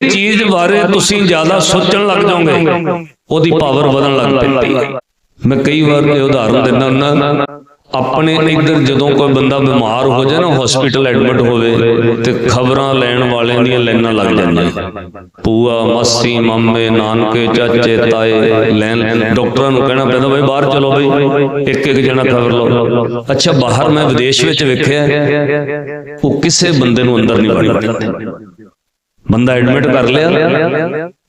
ਚੀਜ਼ ਬਾਰੇ ਤੁਸੀਂ ਜ਼ਿਆਦਾ ਸੋਚਣ ਲੱਗ ਜਾਓਗੇ, ਉਹਦੀ ਪਾਵਰ ਵਧਣ ਲੱਗ ਪੈਂਦੀ ਮੈਂ ਕਈ ਵਾਰ ਇਹ ਉਦਾਹਰਨ ਦਿੰਦਾ ਹੁੰਦਾ, ਆਪਣੇ ਇੱਧਰ ਜਦੋਂ ਕੋਈ ਬੰਦਾ ਬਿਮਾਰ ਹੋ ਜਾਏ ਨਾ ਹਸਪੀਟਲ ਐਡਮਿਟ ਹੋਵੇ ਤੇ ਖਬਰਾਂ ਲੈਣ ਵਾਲਿਆਂ ਦੀਆਂ ਲਾਈਨਾਂ ਲੱਗ ਜਾਂਦੀਆਂ। ਪੂਆ ਮਾਸੀ, ਮਾਮੇ, ਨਾਨਕੇ, ਚਾਚੇ, ਤਾਏ, ਲੈਣ ਡਾਕਟਰਾਂ ਨੂੰ ਕਹਿਣਾ ਪੈਂਦਾ, ਬਈ ਬਾਹਰ ਚਲੋ ਬਈ, ਇੱਕ ਇੱਕ ਜਣਾ ਖਬਰ ਲਓ। ਅੱਛਾ, ਬਾਹਰ ਮੈਂ ਵਿਦੇਸ਼ ਵਿੱਚ ਵੇਖਿਆ, ਉਹ ਕਿਸੇ ਬੰਦੇ ਨੂੰ ਅੰਦਰ ਨਹੀਂ ਵੜਨ ਦਿੰਦੇ। ਬੰਦਾ ਐਡਮਿਟ ਕਰ ਲਿਆ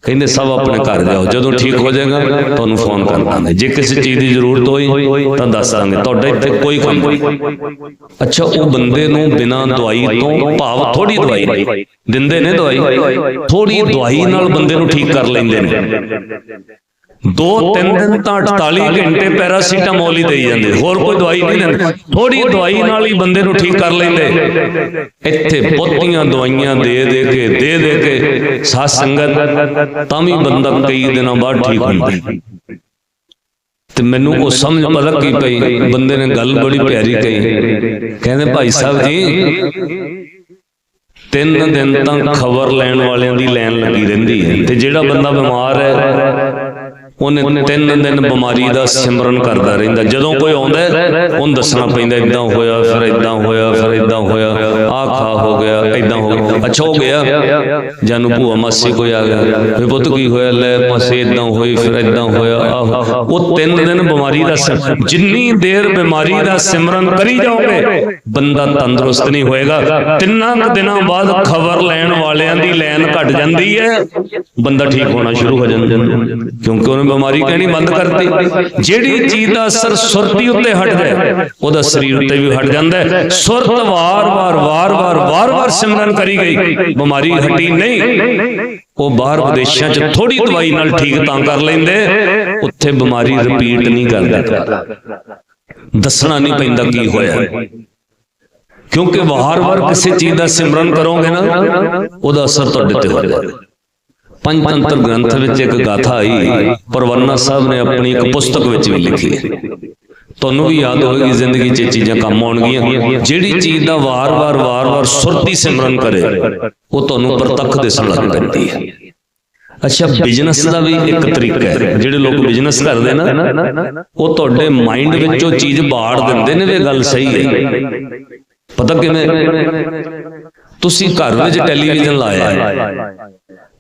ਕਹਿੰਦੇ ਸਭ ਆਪਣੇ ਘਰ ਜਾਓ ਜਦੋਂ ਠੀਕ ਹੋ ਜਾਏਗਾ ਤੁਹਾਨੂੰ ਫੋਨ ਕਰ ਦਾਂਗੇ ਜੇ ਕਿਸੇ ਚੀਜ਼ ਦੀ ਜ਼ਰੂਰਤ ਹੋਈ ਤਾਂ ਦੱਸ ਦਾਂਗੇ। ਤੁਹਾਡਾ ਇੱਥੇ ਕੋਈ ਕੰਮ ਨਹੀਂ। ਅੱਛਾ ਉਹ ਬੰਦੇ ਨੂੰ ਬਿਨਾਂ ਦਵਾਈ ਤੋਂ ਭਾਵ ਥੋੜੀ ਦਵਾਈ। ਦਿੰਦੇ ਨੇ ਦਵਾਈ। ਥੋੜੀ ਦਵਾਈ ਨਾਲ ਬੰਦੇ ਨੂੰ ਠੀਕ ਕਰ ਲੈਂਦੇ ਨੇ। ਦੋ ਤਿੰਨ ਦਿਨ ਤਾਂ 48 ਘੰਟੇ ਪੈਰਾਸੀਟਾਮੋਲ ਹੀ ਦੇਈ ਜਾਂਦੇ। ਹੋਰ ਕੋਈ ਦਵਾਈ ਨਹੀਂ ਦਿੰਦੇ ਥੋੜੀ ਦਵਾਈ ਨਾਲ ਹੀ ਬੰਦੇ ਨੂੰ ਠੀਕ ਕਰ ਲੈਂਦੇ। ਇੱਥੇ ਬਹੁਤੀਆਂ ਦਵਾਈਆਂ ਦੇ ਦੇ ਕੇ ਦੇ ਦੇ ਕੇ ਸਾਧ ਸੰਗਤ ਤਾਂ ਵੀ ਬੰਦਾ ਕਈ ਦਿਨਾਂ ਬਾਅਦ ਠੀਕ ਹੁੰਦਾ। ਤੇ ਮੈਨੂੰ ਉਹ ਸਮਝ ਪਤਾ ਕੀ ਪਈ? ਬੰਦੇ ਨੇ ਗੱਲ ਬੜੀ ਪਿਆਰੀ ਕਹੀ। ਕਹਿੰਦੇ ਭਾਈ ਸਾਹਿਬ ਜੀ ਤਿੰਨ ਦਿਨ ਤਾਂ ਖਬਰ ਲੈਣ ਵਾਲਿਆਂ ਦੀ ਲਾਈਨ ਲੱਗੀ ਰਹਿੰਦੀ ਹੈ। ਤੇ ਜਿਹੜਾ ਬੰਦਾ ਬਿਮਾਰ ਹੈ ਉਹਨੇ ਤਿੰਨ ਦਿਨ ਬਿਮਾਰੀ ਦਾ ਸਿਮਰਨ ਕਰਦਾ ਰਹਿੰਦਾ। ਜਦੋਂ ਕੋਈ ਆਉਂਦਾ ਉਹਨੂੰ ਦੱਸਣਾ ਪੈਂਦਾ ਇਦਾਂ ਹੋਇਆ ਫਿਰ ਇਦਾਂ ਹੋਇਆ ਫਿਰ ਇਦਾਂ ਹੋਇਆ ਆਹ ਖਾ ਹੋ ਗਿਆ ਇਦਾਂ ਹੋ ਗਿਆ। ਅੱਛਾ ਹੋ ਗਿਆ। ਜਾਨੂੰ ਭੂਆ ਮਾਸੀ ਕੋਈ ਆ ਗਿਆ। ਫਿਰ ਪੁੱਤ ਕੀ ਹੋਇਆ? ਲੈ ਮਾਸੀ ਇਦਾਂ ਹੋਈ ਫਿਰ ਇਦਾਂ ਹੋਇਆ। ਆਹ। ਉਹ ਤਿੰਨ ਦਿਨ ਬਿਮਾਰੀ ਦਾ ਸਿਮ- ਜਿੰਨੀ ਦੇਰ ਬਿਮਾਰੀ ਦਾ ਸਿਮਰਨ ਕਰੀ ਜਾਓਗੇ ਬੰਦਾ ਤੰਦਰੁਸਤ ਨਹੀਂ ਹੋਏਗਾ। ਤਿੰਨਾਂ ਦਿਨਾਂ ਬਾਅਦ ਖਬਰ ਲੈਣ ਵਾਲਿਆਂ ਦੀ ਲਾਈਨ ਘਟ ਜਾਂਦੀ ਹੈ। ਬੰਦਾ ਠੀਕ ਹੋਣਾ ਸ਼ੁਰੂ ਹੋ ਜਾਂਦਾ। ਕਿਉਂਕਿ ਉਹਨੇ ਬਿਮਾਰੀ ਕਹਿਣੀ ਬੰਦ ਕਰਤੀ। ਜਿਹੜੀ ਚੀਜ਼ ਦਾ ਅਸਰ ਸੁਰਤੀ ਉੱਤੇ ਹਟ ਜਾਏ ਉਹਦਾ ਸਰੀਰ ਉੱਤੇ ਵੀ ਹਟ ਜਾਂਦਾ ਹੈ। ਸੁਰਤ ਵਾਰ-ਵਾਰ ਵਾਰ-ਵਾਰ ਵਾਰ-ਵਾਰ ਸਿਮਰਨ ਕਰੀ ਗਈ। ਬਿਮਾਰੀ ਹਟੀ ਨਹੀਂ। ਉਹ ਬਾਹਰ ਵਿਦੇਸ਼ਾਂ 'ਚ ਥੋੜੀ ਦਵਾਈ ਨਾਲ ਠੀਕ ਤਾਂ ਕਰ ਲੈਂਦੇ। ਉੱਥੇ ਬਿਮਾਰੀ ਰਿਪੀਟ ਨਹੀਂ ਕਰਦਾ। ਦੱਸਣਾ ਨਹੀਂ ਪੈਂਦਾ ਕੀ ਹੋਇਆ। ਕਿਉਂਕਿ ਵਾਰ-ਵਾਰ ਕਿਸੇ ਚੀਜ਼ ਦਾ ਸਿਮਰਨ ਕਰੋਗੇ ਨਾ ਉਹਦਾ ਅਸਰ ਤੁਹਾਡੇ ਤੇ ਹੋਏਗਾ ਪੰਚਤੰਤਰ ਗ੍ਰੰਥ ਵਿੱਚ ਇੱਕ ਗਾਥਾ ਆਈ ਪਰਵੰਨਾ ਸਾਹਿਬ ਨੇ ਆਪਣੀ ਇੱਕ ਪੁਸਤਕ ਵਿੱਚ ਵੀ ਲਿਖੀ। ਹੈ ਤੁਹਾਨੂੰ ਵੀ ਯਾਦ ਹੋਵੇਗੀ, ਜ਼ਿੰਦਗੀ 'ਚ ਚੀਜ਼ਾਂ ਕੰਮ ਆਉਣਗੀਆਂ। ਜਿਹੜੀ ਚੀਜ਼ ਦਾ ਵਾਰ-ਵਾਰ ਵਾਰ-ਵਾਰ ਸੁਰਤੀ ਸਿਮਰਨ ਕਰੇ, ਉਹ ਤੁਹਾਨੂੰ ਪ੍ਰਤੱਖ ਦਿਸਣ ਲੱਗ ਪੈਂਦੀ ਹੈ। ਅੱਛਾ, ਬਿਜ਼ਨਸ ਦਾ ਵੀ ਇੱਕ ਤਰੀਕਾ ਹੈ। ਜਿਹੜੇ ਲੋਕ ਬਿਜ਼ਨਸ ਕਰਦੇ ਨਾ, ਉਹ ਤੁਹਾਡੇ ਮਾਈਂਡ ਵਿੱਚ ਉਹ ਚੀਜ਼ ਬਾੜ ਦਿੰਦੇ ਨੇ ਵੀ ਇਹ ਗੱਲ ਸਹੀ ਹੈ। ਪਤਾ ਕਿਵੇਂ? ਤੁਸੀਂ ਘਰ ਵਿੱਚ ਟੈਲੀਵਿਜ਼ਨ ਲਾਇਆ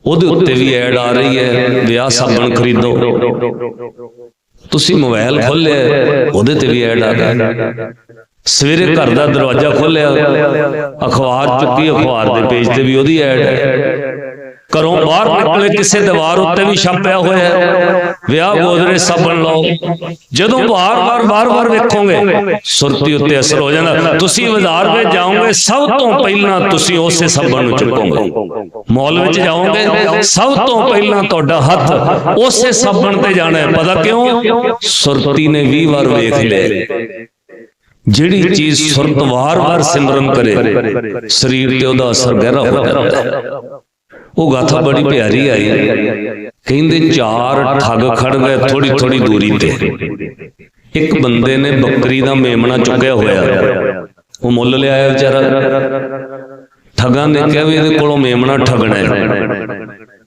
ਉਹਦੇ ਉੱਤੇ ਵੀ ਐਡ ਆ ਰਹੀ ਹੈ ਵਿਆਹ ਸਾਬਣ ਖਰੀਦੋ। ਤੁਸੀਂ ਮੋਬਾਈਲ ਖੋਲ੍ਹਿਆ ਉਹਦੇ ਤੇ ਵੀ ਐਡ ਆ ਗਿਆ। ਸਵੇਰੇ ਘਰ ਦਾ ਦਰਵਾਜ਼ਾ ਖੋਲ੍ਹਿਆ ਅਖਬਾਰ ਚੁੱਕੀ ਅਖਬਾਰ ਦੇ ਪੇਜ ਤੇ ਵੀ ਉਹਦੀ ਐਡ ਹੈ। ਘਰੋਂ ਬਾਹਰ ਨਿਕਲੇ ਕਿਸੇ ਦੀਵਾਰ ਉੱਤੇ ਵੀ ਛਾਪਿਆ ਹੋਇਆ ਹੈ। ਵਿਆਹ ਗੋਦਰੇ ਸਾਬਣ ਲਾਓ। ਜਦੋਂ ਬਾਰ-ਬਾਰ ਬਾਰ-ਬਾਰ ਵੇਖੋਗੇ ਸੁਰਤੀ ਉੱਤੇ ਅਸਰ ਹੋ ਜਾਂਦਾ। ਤੁਸੀਂ ਬਾਜ਼ਾਰ ਵਿੱਚ ਜਾਓਗੇ ਸਭ ਤੋਂ ਪਹਿਲਾਂ ਤੁਸੀਂ ਉਸੇ ਸਾਬਣ ਨੂੰ ਚੁੱਕੋਗੇ ਮਾਲ ਵਿੱਚ ਜਾਓਗੇ ਸਭ ਤੋਂ ਪਹਿਲਾਂ ਤੁਹਾਡਾ ਹੱਥ ਉਸੇ ਸਾਬਣ ਤੇ ਜਾਣਾ ਹੈ। ਪਤਾ ਕਿਉਂ? ਸੁਰਤੀ ਨੇ 20 ਵਾਰ ਵੇਖ ਲਿਆ। ਜਿਹੜੀ ਚੀਜ਼ ਸੁਰਤ ਵਾਰ-ਵਾਰ ਸਿਮਰਨ ਕਰੇ ਸਰੀਰ ਤੇ ਉਹਦਾ ਅਸਰ ਗਹਿਰਾ ਹੋ ਜਾਂਦਾ। ਹੈ ਉਹ ਗਾਥਾ ਬੜੀ ਪਿਆਰੀ ਆਈ। ਕਹਿੰਦੇ ਚਾਰ ਠੱਗ ਖੜ ਗਏ ਥੋੜੀ ਥੋੜੀ ਦੂਰੀ ਤੇ। ਇੱਕ ਬੰਦੇ ਨੇ ਬੱਕਰੀ ਦਾ ਮੇਮਣਾ ਚੁੱਕਿਆ ਹੋਇਆ। ਉਹ ਮੁੱਲ ਲਿਆਇਆ ਵਿਚਾਰਾ। ਠੱਗਾਂ ਨੇ ਕਿਹਾ ਵੀ ਇਹਦੇ ਕੋਲੋਂ ਮੇਮਣਾ ਠੱਗਣਾ ਹੈ।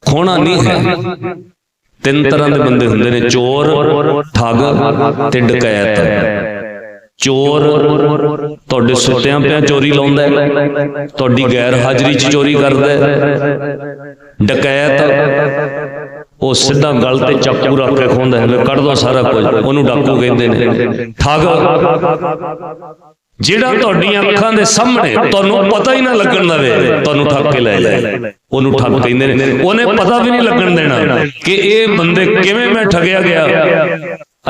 ਖੋਣਾ ਨਹੀਂ ਹੈ। ਤਿੰਨ ਤਰ੍ਹਾਂ ਦੇ ਬੰਦੇ ਹੁੰਦੇ ਨੇ ਚੋਰ ਠੱਗ ਤੇ ਡਕੈਤ। ਚੋਰ ਤੁਹਾਡੇ ਸੁੱਤਿਆਂ ਪਿਆ ਚੋਰੀ ਲਾਉਂਦਾ ਤੁਹਾਡੀ ਗੈਰ ਹਾਜ਼ਰੀ 'ਚ ਚੋਰੀ ਕਰਦਾ ਡਕੈਤ ਉਹ ਸਿੱਧਾ ਗਲ ਤੇ ਚਾਕੂ ਰੱਖ ਕੇ ਖੋਂਦਾ ਹੈ। ਕੱਢ ਦੋ ਸਾਰਾ ਕੁਝ। ਉਹਨੂੰ ਡਾਕੂ ਕਹਿੰਦੇ ਨੇ। ਠੱਗ। ਜਿਹੜਾ ਤੁਹਾਡੀਆਂ ਅੱਖਾਂ ਦੇ ਸਾਹਮਣੇ ਤੁਹਾਨੂੰ ਪਤਾ ਹੀ ਨਾ ਲੱਗਣ ਦਵੇ, ਤੁਹਾਨੂੰ ਠੱਗ ਕੇ ਲੈ ਜਾਏ ਉਹਨੂੰ ਠੱਗ ਕਹਿੰਦੇ ਨੇ। ਉਹਨੇ ਪਤਾ ਵੀ ਨਹੀਂ ਲੱਗਣ ਦੇਣਾ ਕਿ ਇਹ ਬੰਦੇ ਕਿਵੇਂ ਮੈਂ ਠੱਗਿਆ ਗਿਆ।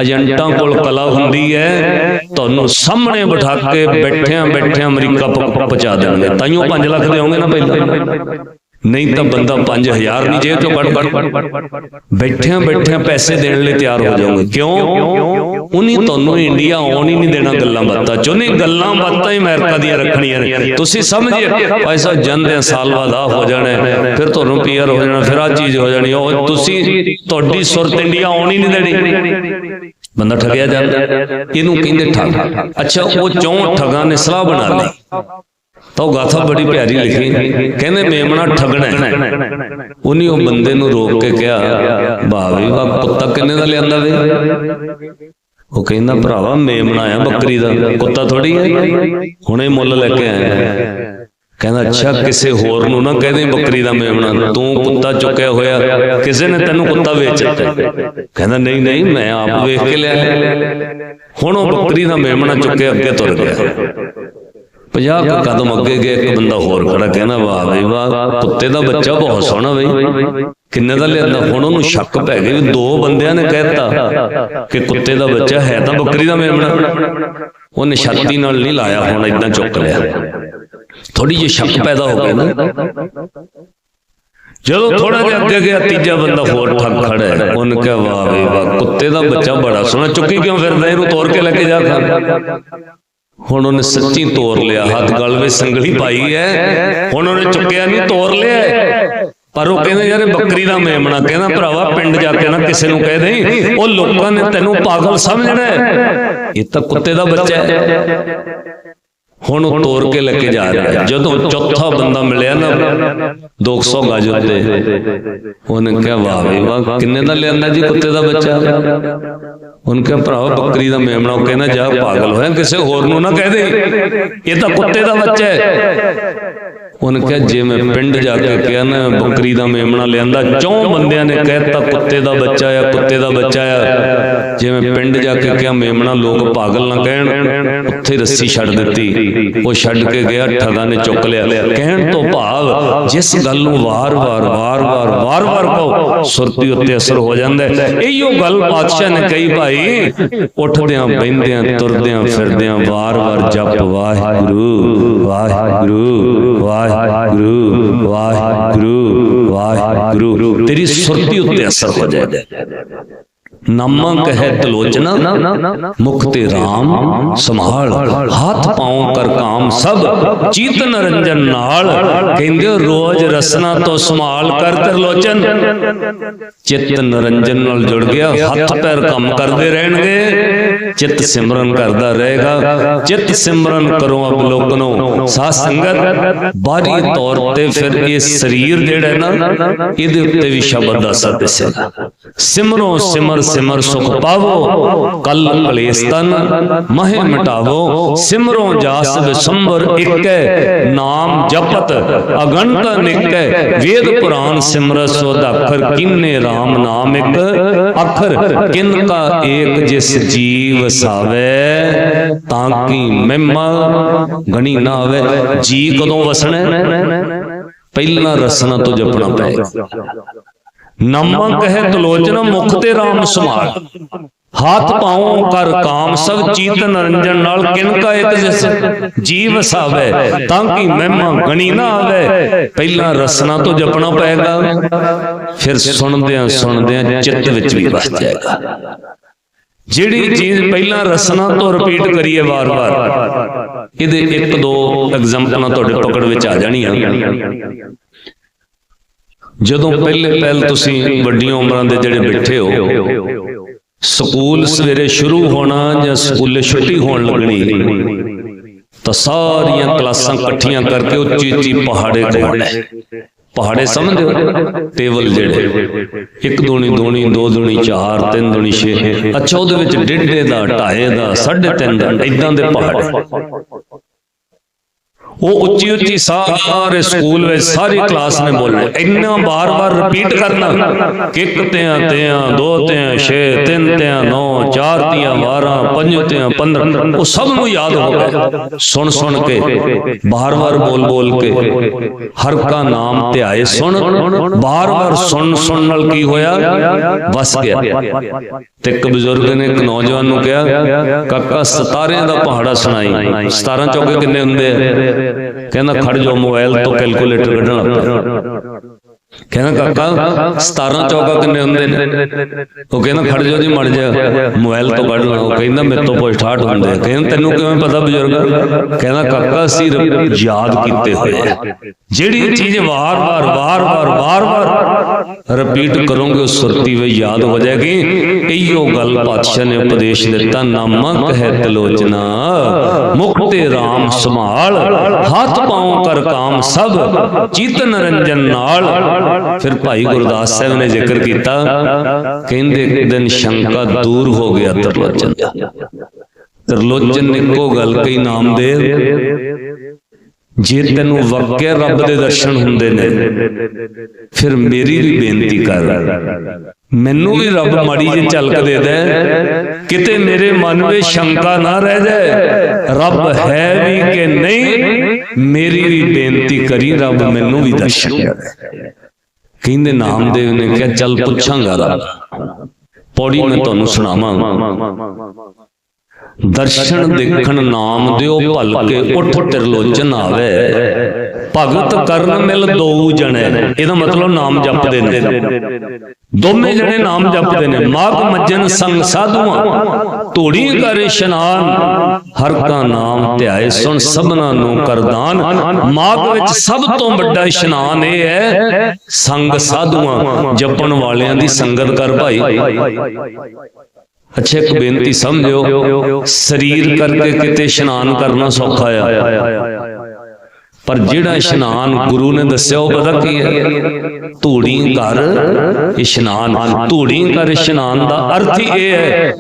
ਏਜੰਟਾਂ ਕੋਲ ਕਲਾ ਹੁੰਦੀ ਹੈ, ਤੁਹਾਨੂੰ ਸਾਹਮਣੇ ਬਿਠਾ ਕੇ ਬੈਠਿਆਂ ਬੈਠਿਆਂ ਅਮਰੀਕਾ ਪਹੁੰਚਾ ਦੇਣਗੇ। ਤਾਈਓ 5 ਲੱਖ ਦੇ ਹੋਣਗੇ ਨਾ ਪਹਿਲਾਂ। ਨਹੀਂ ਤਾਂ ਬੰਦਾ 5000 ਨਹੀਂ ਜੇਬ ਚੋਂ ਕੱਢ ਬੈਠਿਆਂ ਬੈਠਿਆਂ ਪੈਸੇ ਦੇਣ ਲਈ ਤਿਆਰ ਹੋ ਜਾਓਗੇ। ਕਿਉਂ? ਉਨੀ ਤੁਹਾਨੂੰ ਇੰਡੀਆ ਆਉਣ ਹੀ ਨਹੀਂ ਦੇਣਾ ਗੱਲਾਂ ਬਾਤਾਂ ਚੋਂ। ਨਹੀਂ, ਗੱਲਾਂ ਬਾਤਾਂ ਹੀ ਅਮਰੀਕਾ ਦੀਆਂ ਰੱਖਣੀਆਂ ਨੇ। ਤੁਸੀਂ ਸਮਝਿਏ ਪੈਸਾ ਜਾਂਦੇ ਸਾਲ ਬਾਅਦ ਆ ਹੋ ਜਾਣਾ ਫਿਰ ਤੁਹਾਨੂੰ ਪੀਆਰ ਹੋ ਜਾਣਾ, ਫਿਰ ਆ ਚੀਜ਼ ਹੋ ਜਾਣੀ ਉਹ ਤੁਸੀਂ, ਤੁਹਾਡੀ ਸੁਰਤ ਇੰਡੀਆ ਆਉਣ ਹੀ ਨਹੀਂ ਦੇਣੀ। ਬੰਦਾ ਠੱਗਿਆ ਜਾਂਦਾ ਇਹਨੂੰ ਕਹਿੰਦੇ ਠੱਗ? ਅੱਛਾ, ਉਹ ਚੌਂ ਠੱਗਾਂ ਨੇ ਸਲਾਹ ਬਣਾ ਲਈ। ਤਾਂ ਉਹ ਗਾਥਾ ਬੜੀ ਪਿਆਰੀ ਲਿਖੀ ਕਹਿੰਦੇ ਮੇਮਣਾ ਠੱਗਣਾ ਉਹਨੇ ਉਹ ਬੰਦੇ ਨੂੰ ਰੋਕ ਕੇ ਕਿਹਾ ਵਾਹ ਵੀ ਕੁੱਤਾ ਕਿੰਨੇ ਦਾ ਲਿਆਂਦਾ ਵੇ? ਉਹ ਕਹਿੰਦਾ, ਭਰਾਵਾ ਮੇਮਣਾ ਆ ਬੱਕਰੀ ਦਾ। ਕੁੱਤਾ ਥੋੜੀ ਹੈ। ਹੁਣੇ ਮੁੱਲ ਲੈ ਕੇ ਆਇਆ। ਕਹਿੰਦਾ ਅੱਛਾ ਕਿਸੇ ਹੋਰ ਨੂੰ ਨਾ ਕਹਦੇ ਬੱਕਰੀ ਦਾ ਮੇਮਣਾ ਤੂੰ ਕੁੱਤਾ ਚੁੱਕਿਆ ਹੋਇਆ। ਕਿਸੇ ਨੇ ਤੈਨੂੰ ਕੁੱਤਾ ਵੇਚ ਦਿੱਤਾ। ਕਹਿੰਦਾ ਨਹੀਂ ਨਹੀਂ ਮੈਂ ਆਪ ਵੇਖ ਕੇ ਲਿਆ ਹੁਣ ਉਹ ਬੱਕਰੀ ਦਾ ਮੇਮਣਾ ਚੁੱਕੇ ਅੱਗੇ ਤੁਰ ਗਿਆ। 50 ਕੁ ਕਦਮ ਅੱਗੇ ਗਿਆ ਇੱਕ ਬੰਦਾ ਹੋਰ ਖੜਾ ਕਹਿੰਦਾ ਵਾਹ ਬਈ ਵਾਹ ਕੁੱਤੇ ਦਾ ਬੱਚਾ ਬਹੁਤ ਸੋਹਣਾ ਬਈ। ਕਿੰਨੇ ਦਾ ਲਿਆਂਦਾ? ਹੁਣ ਉਹਨੂੰ ਸ਼ੱਕ ਪੈ ਗਿਆ ਵੀ ਦੋ ਬੰਦਿਆਂ ਨੇ ਕਹਿਤਾ ਕਿ ਕੁੱਤੇ ਦਾ ਬੱਚਾ ਹੈ ਤਾਂ ਬੱਕਰੀ ਦਾ ਮੇਮਣਾ ਉਹਨੇ ਛਾਤੀ ਨਾਲ ਨਹੀਂ ਲਾਇਆ ਹੁਣ ਇਦਾਂ ਚੁੱਕ ਲਿਆ। ਥੋੜੀ ਜਿਹੀ ਸ਼ੱਕ ਪੈਦਾ ਹੋ ਗਈ ਨਾ। ਜਦੋਂ ਥੋੜਾ ਜਿਹਾ ਅੱਗੇ ਗਿਆ ਤੀਜਾ ਬੰਦਾ ਹੋਰ ਠੱਗ ਖੜਾ ਹੈ ਉਹਨੇ ਕਿਹਾ ਵਾਹ ਬਈ ਵਾਹ ਕੁੱਤੇ ਦਾ ਬੱਚਾ ਬੜਾ ਸੋਹਣਾ। ਚੁੱਕੀ ਕਿਉਂ ਫਿਰਦਾ? ਇਹਨੂੰ ਤੋੜ ਕੇ ਲੈ ਕੇ ਜਾ ਖਾ ਹੁਣ ਉਹਨੇ ਸੱਚੀ ਤੋੜ ਲਿਆ। ਹੱਥ ਗਲ ਵਿੱਚ ਸੰਗਲੀ ਪਾਈ ਹੈ। ਹੁਣ ਉਹਨੇ ਚੁੱਕਿਆ ਨਹੀਂ ਤੋੜ ਲਿਆ। ਪਰ ਉਹ ਕਹਿੰਦੇ ਯਾਰ ਬੱਕਰੀ ਦਾ ਮੇਮਣਾ। ਕਹਿੰਦਾ ਭਰਾਵਾ ਪਿੰਡ ਜਾ ਕੇ ਨਾ ਕਿਸੇ ਨੂੰ ਕਹਿ ਦੇ ਉਹ ਲੋਕਾਂ ਨੇ ਤੈਨੂੰ ਪਾਗਲ ਸਮਝਣਾ। ਇਹ ਤਾਂ ਕੁੱਤੇ ਦਾ ਬੱਚਾ ਹੈ। ਹੁਣ ਉਹ ਤੋੜ ਕੇ ਲੈ ਕੇ ਜਾ ਰਿਹਾ। ਜਦੋਂ ਚੌਥਾ ਬੰਦਾ ਮਿਲਿਆ ਨਾ 200 ਗਜ ਉੱਤੇ ਉਹਨੇ ਕਿਹਾ ਵਾਹ ਵੀ ਵਾਹ ਕਿੰਨੇ ਦਾ ਲਿਆਂਦਾ ਜੀ ਕੁੱਤੇ ਦਾ ਬੱਚਾ? ਉਹਨੇ ਕਿਹਾ ਭਰਾਵਾ ਬੱਕਰੀ ਦਾ ਮੇਮਣਾ ਉਹ ਕਹਿੰਦਾ ਜਾ ਪਾਗਲ ਹੋਇਆ ਕਿਸੇ ਹੋਰ ਨੂੰ ਨਾ ਕਹਿ ਦੇ। ਇਹ ਤਾਂ ਕੁੱਤੇ ਦਾ ਬੱਚਾ ਹੈ। ਉਹਨੇ ਕਿਹਾ, ਜੇ ਮੈਂ ਪਿੰਡ ਜਾ ਕੇ ਕਿਹਾ ਨਾ, ਬੱਕਰੀ ਦਾ ਮੇਮਣਾ ਲਿਆਂਦਾ, ਚੌਂ ਬੰਦਿਆਂ ਨੇ ਕਹਿਤਾ, ਕੁੱਤੇ ਦਾ ਬੱਚਾ ਆ, ਕੁੱਤੇ ਦਾ ਬੱਚਾ ਆ। ਜੇ ਮੈਂ ਪਿੰਡ ਜਾ ਕੇ ਕਿਹਾ, ਮੇਮਣਾ ਲੋਕ ਪਾਗਲ ਨਾ ਕਹਿਣ, ਉੱਥੇ ਰੱਸੀ ਛੱਡ ਦਿੱਤੀ। ਉਹ ਛੱਡ ਕੇ ਗਿਆ, ਠਗਾ ਨੇ ਚੁੱਕ ਲਿਆ। ਕਹਿਣ ਤੋਂ ਭਾਵ, ਜਿਸ ਗੱਲ ਨੂੰ ਵਾਰ-ਵਾਰ ਵਾਰ-ਵਾਰ ਵਾਰ-ਵਾਰ ਕਹੋ ਸੁਰਤੀ ਉੱਤੇ ਅਸਰ ਹੋ ਜਾਂਦਾ ਹੈ। ਇਹੀਓ ਗੱਲ ਬਾਦਸ਼ਾਹ ਨੇ ਕਹੀ, ਭਾਈ, ਉੱਠਦਿਆਂ ਬੈੰਦਿਆਂ ਤੁਰਦਿਆਂ, ਫਿਰਦਿਆਂ ਵਾਰ-ਵਾਰ ਜਪ, ਵਾਹਿਗੁਰੂ ਵਾਹਿਗੁਰੂ। ਵਾਹਿਗੁਰੂ ਵਾਹਿਗੁਰੂ ਵਾਹਿਗੁਰੂ। ਤੇਰੀ ਸੁਰਤੀ ਉੱਤੇ ਅਸਰ ਹੋ ਜਾਏਗਾ ਨਮਕ ਹੈ ਤਲੋਚਨਾ ਮੁਖ ਤੇ RAM ਸੰਭਾਲ ਹੱਥ ਪਾਉ ਕਰ ਕਾਮ ਸਭ ਚੀਤ ਨਰੰਜਨ ਨਾਲ ਕਹਿੰਦੇ ਰੋਜ਼ ਰਸਨਾ ਤੋਂ ਸੰਭਾਲ ਕਰ ਤਰਲੋਚਨ ਚਿੱਤ ਨਰੰਜਨ ਨਾਲ ਜੁੜ ਗਿਆ ਹੱਥ ਪੈਰ ਕੰਮ ਕਰਦੇ ਰਹਿਣਗੇ। ਚਿੱਤ ਸਿਮਰਨ ਕਰਦਾ ਰਹੇਗਾ। ਚਿੱਤ ਸਿਮਰਨ ਕਰੋ ਅਬਲੋਕਨੋ ਸਾਧ ਸੰਗਤ। ਬਾਹਰੀ ਤੌਰ ਤੇ ਫਿਰ ਇਹ ਸਰੀਰ ਜਿਹੜਾ ਹੈ ਨਾ ਇਹਦੇ ਉੱਤੇ ਵੀ ਸ਼ਬਦ ਦਾ ਦਿਸੇਗਾ ਸਿਮਰੋ ਸਿਮਰ ਸਿਮਰ ਸੁਖ ਪਾਵੋ, ਕਲ ਕਲੇਸ਼ ਤਨ, ਮਹਿ ਮਿਟਾਵੋ। ਸਿਮਰੋ ਜਾਸ ਵਿਸੰਬਰ ਇਕੈ, ਨਾਮ ਜਪਤ ਅਗਣਤ ਨਿਕੈ। ਵੇਦ ਪੁਰਾਨ ਸਿਮਰਤ ਸੋਦ ਅੱਖਰ ਕਿੰਨੇ RAM ਨਾਮ ਇੱਕ, ਅੱਖਰ ਕਿਨ ਕਾ ਏਕ ਜਿਸ ਜੀਵ ਸਾਵੇ। ਤਾਂ ਕੀ ਮਹਿਮਾ ਗਣੀ ਨਾ ਆਵੇ ਜੀ ਕਦੋਂ ਵਸਣਾ? ਪਹਿਲਾਂ ਰਸਨਾ ਤੋਂ ਜਪਣਾ ਪਏਗਾ ਨਮਕ ਹੈ ਤਲੋਚਨ ਮੁਖ ਤੇ RAM ਸੰਭਾਲ ਹੱਥ ਪਾਉ ਕਰ ਕਾਮ ਸਭ ਚੀਤ ਨਰੰਜਨ ਨਾਲ ਕਿਨ ਕਾ ਇੱਕ ਜਿਸ ਜੀਵ ਸਾਵੇ। ਤਾਂ ਕਿ ਮਹਿਮਾ ਗਣੀ ਨਾ ਆਵੇ। ਪਹਿਲਾਂ ਰਸਨਾ ਤੋਂ ਜਪਣਾ ਪਏਗਾ। ਫਿਰ ਸੁਣਦਿਆਂ ਸੁਣਦਿਆਂ ਚਿੱਤ ਵਿੱਚ ਵੀ ਵਸ ਜਾਏਗਾ। ਜਿਹੜੀ ਚੀਜ਼ ਪਹਿਲਾਂ ਰਸਨਾ ਤੋਂ ਰਿਪੀਟ ਕਰੀਏ ਵਾਰ-ਵਾਰ। ਇਹਦੇ ਇੱਕ ਦੋ ਐਗਜ਼ਾਮਪਲਾਂ ਤੁਹਾਡੇ ਪਕੜ ਵਿੱਚ ਆ ਜਾਣੀਆਂ। ਜਦੋਂ ਪਹਿਲੇ ਪਹਿਲ ਤੁਸੀਂ ਵੱਡੀਆਂ ਉਮਰਾਂ ਦੇ ਜਿਹੜੇ ਬੈਠੇ ਹੋ ਸਕੂਲ ਸਵੇਰੇ ਸ਼ੁਰੂ ਹੋਣਾ ਜਾਂ ਸਕੂਲੇ ਛੁੱਟੀ ਹੋਣ ਲੱਗਣੀ? ਤਾਂ ਸਾਰੀਆਂ ਕਲਾਸਾਂ ਇਕੱਠੀਆਂ ਕਰਕੇ ਉੱਚੀ ਉੱਚੀ ਪਹਾੜੇ ਕੋਲਣਾ ਪਹਾੜੇ ਸਮਝਦੇ ਹੋ? ਟੇਬਲ ਜਿਹੜੇ ਇੱਕ ਦੂਣੀ ਦੂਣੀ ਦੋ ਦੂਣੀ ਚਾਰ ਤਿੰਨ ਦੂਣੀ ਛੇ। ਅੱਛਾ ਉਹਦੇ ਵਿੱਚ ਡੇਢੇ ਦਾ ਢਾਏ ਦਾ ਸਾਢੇ ਤਿੰਨ ਦਾ ਇਦਾਂ ਦੇ ਪਹਾੜ। ਉਹ ਉੱਚੀ ਉੱਚੀ ਸਾਰੇ ਸਕੂਲ ਵਿੱਚ ਸਾਰੀ ਕਲਾਸ ਨੇ ਬੋਲਣਾ ਇੰਨਾ ਬਾਰ-ਬਾਰ ਰਿਪੀਟ ਕਰਨਾ। ਕਿ ਇੱਕ ਤਿਆਂ ਤਿਆਂ, ਦੋ ਤਿਆਂ, ਛੇ, ਤਿੰਨ ਤਿਆਂ, ਨੌ, ਚਾਰ ਤਿਆਂ 12 ਪੰਜ ਤਿਆਂ 15 ਉਹ ਸਭ ਨੂੰ ਯਾਦ ਹੋ ਗਿਆ। ਸੁਣ ਸੁਣ ਕੇ ਬਾਰ-ਬਾਰ ਬੋਲ-ਬੋਲ ਕੇ, ਹਰ ਕਾ ਨਾਮ ਧਿਆਏ ਸੁਣ। ਬਾਰ-ਬਾਰ ਸੁਣ ਸੁਣ ਨਾਲ ਕੀ ਹੋਇਆ? ਵਸ ਗਿਆ। ਤੇ ਇੱਕ ਬਜ਼ੁਰਗ ਨੇ ਇੱਕ ਨੌਜਵਾਨ ਨੂੰ ਕਿਹਾ, ਕਾਕਾ, ਸਤਾਰਿਆਂ ਦਾ ਪਹਾੜਾ ਸੁਣਾਈ। 17 ਚੌਕੇ ਕਿੰਨੇ ਹੁੰਦੇ ਆ? ਕਹਿੰਦਾ ਖੜ ਜਾ ਮੋਬਾਈਲ ਤੋਂ ਕੈਲਕੂਲੇਟਰ ਕੱਢਣ ਕਹਿੰਦਾ ਕਾਕਾ 17 ਚੌਕਾ ਕਿੰਨੇ ਹੁੰਦੇ ਨੇ? ਉਹ ਕਹਿੰਦਾ ਖੜ ਜਾ ਜੀ ਮੜ ਜਾ ਮੋਬਾਈਲ ਤੋਂ ਕੱਢ ਲਾ ਉਹ ਕਹਿੰਦਾ ਮੇਰੇ ਤੋਂ ਪੁੱਛ 68 ਹੁੰਦੇ ਆ ਕਹਿੰਦਾ ਤੈਨੂੰ ਕਿਵੇਂ ਪਤਾ ਬਜ਼ੁਰਗ? ਕਹਿੰਦਾ ਕਾਕਾ ਅਸੀਂ ਯਾਦ ਕੀਤੇ ਹੋਏ ਆ। ਜਿਹੜੀ ਚੀਜ਼ ਵਾਰ-ਵਾਰ ਵਾਰ-ਵਾਰ ਵਾਰ-ਵਾਰ ਰਿਪੀਟ ਕਰੋਗੇ ਉਹ ਸੁਰਤੀ ਵੇ ਯਾਦ ਹੋ ਜਾਏਗੀ। ਇਹੀਓ ਗੱਲ ਪਾਤਸ਼ਾਹ ਨੇ ਉਪਦੇਸ਼ ਦਿੱਤਾ ਨਾਮਕ ਹੈ ਤਲੋਚਨਾ ਮੁਖ ਤੇ RAM ਸੰਭਾਲ ਹੱਥ ਪਾਉ ਕਰ ਕਾਮ ਸਭ ਚਿਤ ਨਰੰਜਨ ਨਾਲ ਫਿਰ ਭਾਈ ਗੁਰਦਾਸ ਸਾਹਿਬ ਨੇ ਜ਼ਿਕਰ ਕੀਤਾ, ਕਹਿੰਦੇ ਇੱਕ ਦਿਨ ਸ਼ੰਕਾ ਦੂਰ ਹੋ ਗਿਆ ਤਰਲੋਚਨ ਦਾ। ਤਰਲੋਚਨ ਨੇ ਇੱਕੋ ਗੱਲ ਕਹੀ, ਨਾਮਦੇਵ, ਜੇ ਤੈਨੂੰ ਵਾਕਿਆ ਰੱਬ ਦੇ ਦਰਸ਼ਨ ਹੁੰਦੇ ਨੇ, ਫਿਰ ਮੇਰੀ ਵੀ ਬੇਨਤੀ ਕਰ। ਮੈਨੂੰ ਵੀ ਰੱਬ ਮਾੜੀ ਜੇ ਝਲਕ ਦੇ ਦੇ। ਕਿਤੇ ਮੇਰੇ ਮਨ ਵਿੱਚ ਸ਼ੰਕਾ ਨਾ ਰਹਿ ਜਾਏ। ਰੱਬ ਹੈ ਵੀ ਕਿ ਨਹੀਂ, ਮੇਰੀ ਵੀ ਬੇਨਤੀ ਕਰੀ, ਰੱਬ ਮੈਨੂੰ ਵੀ ਦਰਸ਼ਨ ਦੇ ਕਹਿੰਦੇ ਨਾਮਦੇਵ ਨੇ ਕਿਹਾ ਚੱਲ ਪੁੱਛਾਂਗਾ ਰੱਬ। ਪੌੜੀ ਮੈਂ ਤੁਹਾਨੂੰ ਸੁਣਾਵਾਂ ਦਰਸ਼ਨ ਦੇਖਣ ਨਾਮ ਦਿਓ ਭਲ ਕੇ ਉਠ ਤਿਰਲੋਚਨ ਆਵੇ ਭਗਤ ਕਰਨ ਮਿਲ ਦੋ ਜਣੇ। ਇਹਦਾ ਮਤਲਬ ਨਾਮ ਜਪਦੇ ਨੇ। ਦੋਵੇਂ ਜਣੇ ਨਾਮ ਜਪਦੇ ਨੇ। ਮਾਗ ਮੱਜਨ ਸੰਗ ਸਾਧੂਆਂ। ਧੂੜੀ ਕਰ ਇਸ਼ਨਾਨ। ਹਰ ਕਾ ਨਾਮ ਧਿਆਏ ਸੁਣ ਸਭਨਾ ਨੂੰ ਕਰਦਾਨ। ਮਾਗ ਵਿੱਚ ਸਭ ਤੋਂ ਵੱਡਾ ਇਸ਼ਨਾਨ ਇਹ ਹੈ ਸੰਗ ਸਾਧੂਆਂ ਜਪਣ ਵਾਲਿਆਂ ਦੀ ਸੰਗਤ ਕਰ ਭਾਈ। ਅੱਛਾ ਇੱਕ ਬੇਨਤੀ ਸਮਝਿਓ, ਸਰੀਰ ਕਰਕੇ ਕਿਤੇ ਇਸ਼ਨਾਨ ਕਰਨਾ ਸੌਖਾ ਆ। ਪਰ ਜਿਹੜਾ ਇਸ਼ਨਾਨ ਗੁਰੂ ਨੇ ਦੱਸਿਆ, ਉਹ ਪਤਾ ਕੀ ਹੈ? ਧੂੜੀ ਘਰ ਇਸ਼ਨਾਨ। ਧੂੜੀ ਘਰ ਇਸ਼ਨਾਨ ਦਾ ਅਰਥ ਹੀ ਇਹ ਹੈ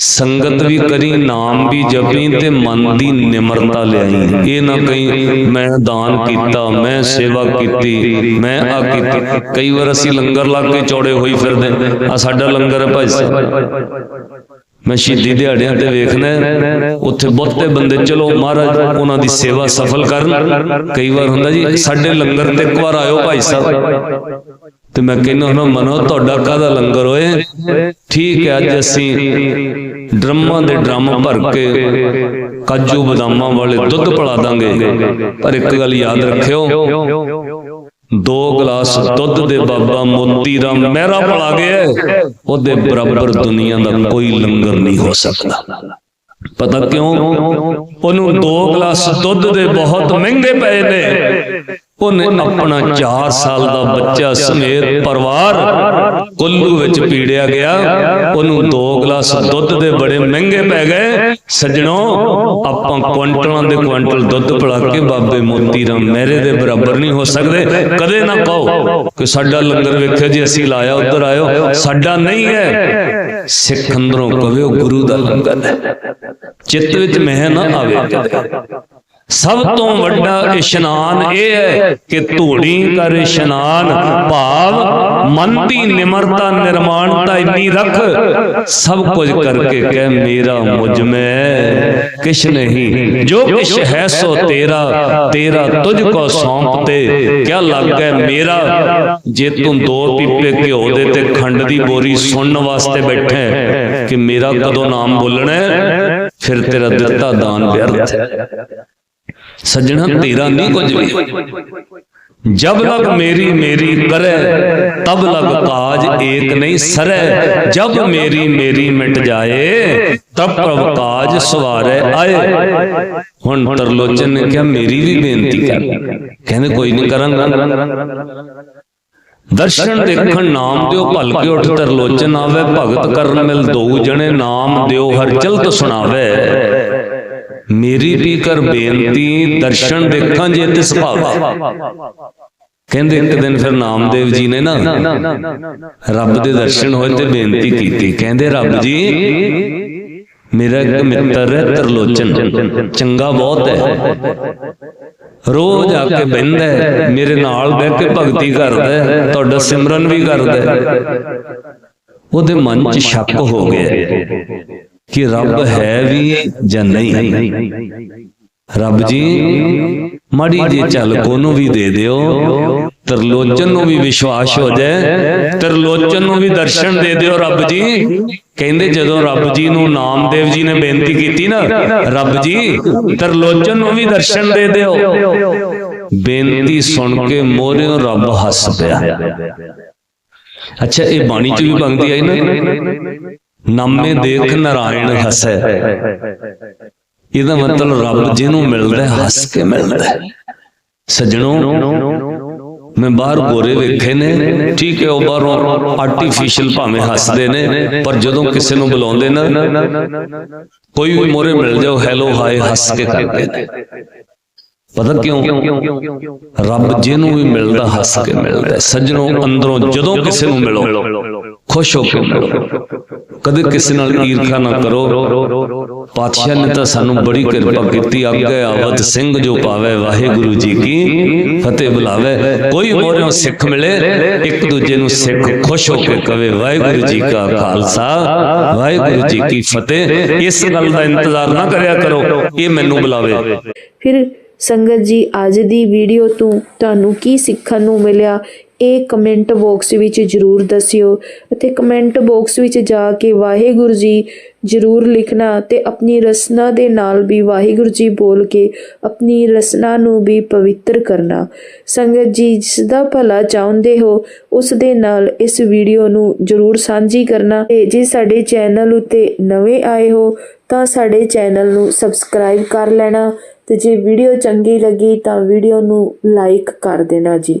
ਸੰਗਤ ਵੀ ਕਰੀ, ਨਾਮ ਵੀ ਜਪੀ ਤੇ ਮਨ ਦੀ ਨਿਮਰਤਾ ਲਿਆਈ। ਇਹ ਨਾ ਕਹੀਂ ਮੈਂ ਦਾਨ ਕੀਤਾ, ਮੈਂ ਸੇਵਾ ਕੀਤੀ, ਮੈਂ ਆ ਕੀਤੀ। ਕਈ ਵਾਰ ਅਸੀਂ ਲੰਗਰ ਲਾ ਕੇ ਚੌੜੇ ਹੋਈ ਫਿਰਦੇ ਆ ਸਾਡਾ ਲੰਗਰ ਹੈ ਭਾਈ ਸਾਹਿਬ। ਮੈਂ ਸ਼ਹੀਦੀ ਦਿਹਾੜਿਆਂ ਤੇ ਵੇਖਣਾ ਉੱਥੇ ਬਹੁਤੇ ਬੰਦੇ, ਚਲੋ ਮਹਾਰਾਜ, ਉਹਨਾਂ ਦੀ ਸੇਵਾ ਸਫਲ ਕਰਨ। ਕਈ ਵਾਰ ਹੁੰਦਾ ਜੀ, ਸਾਡੇ ਲੰਗਰ ਤੇ ਇੱਕ ਵਾਰ ਆਇਓ ਭਾਈ ਸਾਹਿਬ। ਤੇ ਮੈਂ ਕਹਿੰਦਾ ਹਾਂ, ਮਨੋ, ਤੁਹਾਡਾ ਕਾਹਦਾ ਲੰਗਰ ਹੋਏ ਠੀਕ ਹੈ, ਅੱਜ ਅਸੀਂ ਡਰਮਾਂ ਦੇ ਡਰਮ ਭਰ ਕੇ ਕਾਜੂ ਬਦਾਮਾਂ ਵਾਲੇ ਦੁੱਧ ਪਿਲਾ ਦਾਂਗੇ। ਪਰ ਇੱਕ ਗੱਲ ਯਾਦ ਰੱਖਿਓ, ਦੋ ਗਲਾਸ ਦੁੱਧ ਦੇ ਬਾਬਾ ਮੋਤੀ ਰਾਮ ਮਹਿਰਾ ਪਲਾ ਗਿਆ ਉਹਦੇ ਬਰਾਬਰ ਦੁਨੀਆ ਦਾ ਕੋਈ ਲੰਗਰ ਨਹੀਂ ਹੋ ਸਕਦਾ। ਪਤਾ ਕਿਉਂ? ਉਹਨੂੰ ਦੋ ਗਲਾਸ ਦੁੱਧ ਦੇ ਬਹੁਤ ਮਹਿੰਗੇ ਪਏ ਨੇ। ਉਹਨੇ ਆਪਣਾ 4 ਸਾਲ ਦਾ ਬੱਚਾ ਸਮੇਤ ਪਰਿਵਾਰ ਕੁੱਲੂ ਵਿੱਚ ਪੀੜਿਆ ਗਿਆ। ਉਹਨੂੰ ਦੋ ਗਲਾਸ ਦੁੱਧ ਦੇ ਬੜੇ ਮਹਿੰਗੇ ਪੈ ਗਏ। ਸੱਜਣੋ ਆਪਾਂ ਕੁਆਂਟਲਾਂ ਦੇ ਕੁਆਂਟਲ ਦੁੱਧ ਪਿਲਾ ਕੇ ਬਾਬੇ ਮੋਤੀ ਰਾਮ ਮਹਿਰੇ ਦੇ ਬਰਾਬਰ ਨਹੀਂ ਹੋ ਸਕਦੇ। ਕਦੇ ਨਾ ਕਹੋ ਕਿ ਸਾਡਾ ਲੰਗਰ ਵੇਖਿਓ ਜੀ ਅਸੀਂ ਲਾਇਆ ਉੱਧਰ ਆਇਓ। ਸਾਡਾ ਨਹੀਂ ਹੈ। ਸਿੱਖ ਅੰਦਰੋਂ ਉਹ ਗੁਰੂ ਦਾ ਲੰਗਰ ਹੈ। ਚਿੱਤ ਵਿੱਚ ਮਹਿ ਨਾ ਆਵੇ। ਸਭ ਤੋਂ ਵੱਡਾ ਇਸ਼ਨਾਨ ਇਹ ਹੈ ਕਿ ਧੂੜੀ ਕਰ ਇਸ਼ਨਾਨ ਭਾਵ ਮਨ ਦੀ ਨਿਮਰਤਾ ਨਿਰਮਾਣਤਾ ਇੰਨੀ ਰੱਖ ਸਭ ਕੁਝ ਕਰਕੇ ਕਹਿ ਮੇਰਾ ਮੁਝ ਮੈਂ ਕਿਛ ਨਹੀਂ। ਜੋ ਕਿਛ ਹੈ ਸੋ ਤੇਰਾ ਤੇਰਾ ਤੁਝ ਕੋ ਸੌਂਪ ਤੇ। ਕਿਆ ਲੱਗੈ ਮੇਰਾ? ਜੇ ਤੂੰ ਦੋ ਪੀਪੇ ਘਿਓ ਦੇ ਤੇ ਖੰਡ ਦੀ ਬੋਰੀ ਸੁਣਨ ਵਾਸਤੇ ਬੈਠਾ ਕਿ ਮੇਰਾ ਕਦੋਂ ਨਾਮ ਬੋਲਣਾ ਫਿਰ ਤੇਰਾ ਦਿੱਤਾ ਦਾਨ ਵਿਅਰਥ ਹੈ। ਸੱਜਣਾ ਤੇਰਾ ਨਹੀਂ ਕੁਝ ਵੀ। ਜਬ ਲਗ ਮੇਰੀ ਮੇਰੀ ਕਰੇ ਤਬ ਲਗ ਕਾਜ ਏਕ ਨਹੀਂ ਸਰੈ। ਜਬ ਮੇਰੀ ਮੇਰੀ ਮਿਟ ਜਾਏ ਤਬ ਪ੍ਰਭ ਕਾਜ ਸਵਾਰੇ ਆਏ। ਹੁਣ ਤਰਲੋਚਨ ਨੇ ਕਿਹਾ ਮੇਰੀ ਵੀ ਬੇਨਤੀ ਕਰ। ਕਹਿੰਦੇ ਕੋਈ ਨਹੀਂ ਕਰਾਂਗਾ। ਦਰਸ਼ਨ ਦੇਖਣ ਨਾਮ ਦਿਓ ਭਲ ਕੇ ਉਠ ਤਰਲੋਚਨ ਆਵੇ ਭਗਤ ਕਰਨ ਮਿਲ ਦੋ ਜਣੇ ਨਾਮ ਦਿਓ ਹਰ ਚਲਤ ਸੁਣਾਵੇ। ਮੇਰੀ ਵੀ ਕਰ ਬੇਨਤੀ ਦਰਸ਼ਨ ਦੇਖਾਂ ਜੇ ਤਿਸ ਭਾਵਾ। ਕਹਿੰਦੇ ਇੱਕ ਦਿਨ ਫਿਰ ਨਾਮਦੇਵ ਜੀ ਨੇ ਨਾ ਰੱਬ ਦੇ ਦਰਸ਼ਨ ਹੋਏ ਤੇ ਬੇਨਤੀ ਕੀਤੀ। ਕਹਿੰਦੇ ਰੱਬ ਜੀ ਮੇਰਾ ਇੱਕ ਮਿੱਤਰ ਹੈ ਤਰਲੋਚਨ। ਚੰਗਾ ਬਹੁਤ ਹੈ। ਰੋਜ਼ ਆ ਕੇ ਬਹਿੰਦਾ ਮੇਰੇ ਨਾਲ ਬਹਿ ਕੇ ਭਗਤੀ ਕਰਦਾ ਤੁਹਾਡਾ ਸਿਮਰਨ ਵੀ ਕਰਦਾ। ਉਹਦੇ ਮਨ 'ਚ ਸ਼ੱਕ ਹੋ ਗਿਆ ਕਿ ਰੱਬ ਹੈ ਵੀ ਜਾਂ ਨਹੀਂ? ਰੱਬ ਜੀ ਮਾੜੀ ਜੀ ਚੱਲ ਕੋਨੂੰ ਵੀ ਦੇ ਦਿਓ। ਤਰਲੋਚਨ ਨੂੰ ਵੀ ਵਿਸ਼ਵਾਸ ਹੋ ਜਾਏ। ਤਰਲੋਚਨ ਨੂੰ ਵੀ ਦਰਸ਼ਨ ਦੇ ਦਿਓ ਰੱਬ ਜੀ। ਕਹਿੰਦੇ ਜਦੋਂ ਰੱਬ ਜੀ ਨੂੰ ਨਾਮਦੇਵ ਜੀ ਨੇ ਬੇਨਤੀ ਕੀਤੀ ਨਾ ਰੱਬ ਜੀ ਤਰਲੋਚਨ ਨੂੰ ਵੀ ਦਰਸ਼ਨ ਦੇ ਦਿਓ। ਬੇਨਤੀ ਸੁਣ ਕੇ ਮੋਰਿਓ ਰੱਬ ਹੱਸ ਪਿਆ। ਅੱਛਾ ਇਹ ਬਾਣੀ ਚ ਵੀ ਬੰਗਦੀ ਆਈ ਨਾ ਨਾਮੇ ਦੇਖ ਨਾਰਾਇਣ ਹਸੈ। ਇਹਦਾ ਮਤਲਬ ਰੱਬ ਜਿਹਨੂੰ ਮਿਲਦਾ ਹੈ, ਹੱਸ ਕੇ ਮਿਲਦਾ। ਹੈ। ਸੱਜਣੋ ਮੈਂ ਬਾਹਰ ਗੋਰੇ ਵੇਖੇ ਨੇ। ਠੀਕ ਹੈ ਉਹ ਬਾਹਰੋਂ ਆਰਟੀਫੀਸ਼ੀਅਲ ਭਾਵੇਂ ਹੱਸਦੇ ਨੇ ਪਰ ਜਦੋਂ ਕਿਸੇ ਨੂੰ ਬੁਲਾਉਂਦੇ ਨਾ ਕੋਈ ਵੀ ਮੋਰੇ ਮਿਲ ਜਾਓ ਹੈਲੋ ਹਾਏ ਹੱਸ ਕੇ ਕਰਦੇ ਨੇ। ਪਤਾ ਕਿਉਂ? ਰੱਬ ਜਿਹਨੂੰ ਵੀ ਮਿਲਦਾ ਹੱਸ ਕੇ ਮਿਲਦਾ। ਸੱਜਣੋ ਅੰਦਰੋਂ ਜਦੋਂ ਕਿਸੇ ਨੂੰ ਮਿਲੋ। ਖੁਸ਼ ਹੋ ਕੇ ਮਿਲੋ। ਕਦੇ ਕਿਸੇ ਨਾਲ ਈਰਖਾ ਨਾ ਕਰੋ। ਪਾਤਸ਼ਾਹ ਨੇ ਤਾਂ ਸਾਨੂੰ ਬੜੀ ਕਿਰਪਾ ਕੀਤੀ ਅੱਗੇ ਆਵਤ ਸਿੰਘ ਜੋ ਪਾਵੇ ਵਾਹਿਗੁਰੂ ਜੀ ਕੀ ਫਤਿਹ ਬੁਲਾਵੇ। ਕੋਈ ਮੋਰਿਓ ਸਿੱਖ ਮਿਲੇ ਇੱਕ ਦੂਜੇ ਨੂੰ ਸਿੱਖ ਖੁਸ਼ ਹੋ ਕੇ ਕਵੇ। ਵਾਹਿਗੁਰੂ ਜੀ ਕਾ ਖਾਲਸਾ। ਵਾਹਿਗੁਰੂ ਜੀ ਕੀ ਫਤਿਹ। ਇਸ ਗੱਲ ਦਾ ਇੰਤਜ਼ਾਰ ਨਾ ਕਰਿਆ ਕਰੋ ਇਹ ਮੈਨੂੰ ਬੁਲਾਵੇ। ਫਿਰ ਸੰਗਤ ਜੀ ਅੱਜ ਦੀ ਵੀਡੀਓ ਤੋਂ ਤੁਹਾਨੂੰ ਕੀ ਸਿੱਖਣ ਨੂੰ ਮਿਲਿਆ? ਇਹ ਕਮੈਂਟ ਬਾਕਸ ਵਿੱਚ ਜਰੂਰ ਦੱਸਿਓ ਅਤੇ ਕਮੈਂਟ ਬਾਕਸ ਵਿੱਚ ਜਾ ਕੇ ਵਾਹਿਗੁਰੂ ਜੀ ਜਰੂਰ ਲਿਖਣਾ ਤੇ ਆਪਣੀ ਰਸਨਾ ਦੇ ਨਾਲ ਵੀ ਵਾਹਿਗੁਰੂ ਜੀ ਬੋਲ ਕੇ ਆਪਣੀ ਰਸਨਾ ਨੂੰ ਵੀ ਪਵਿੱਤਰ ਕਰਨਾ। ਸੰਗਤ ਜੀ, ਜਿਸ ਦਾ ਭਲਾ ਚਾਹੁੰਦੇ ਹੋ, ਉਸ ਦੇ ਨਾਲ ਇਸ ਵੀਡੀਓ ਨੂੰ ਜਰੂਰ ਸਾਂਝੀ ਕਰਨਾ ਤੇ ਜੇ ਸਾਡੇ ਚੈਨਲ ਉੱਤੇ ਨਵੇਂ ਆਏ ਹੋ, ਤਾਂ ਸਾਡੇ ਚੈਨਲ ਨੂੰ ਸਬਸਕ੍ਰਾਈਬ ਕਰ ਲੈਣਾ ਤੇ ਜੇ ਵੀਡੀਓ ਚੰਗੀ ਲੱਗੀ ਤਾਂ ਵੀਡੀਓ ਨੂੰ ਲਾਈਕ ਕਰ ਦੇਣਾ ਜੀ।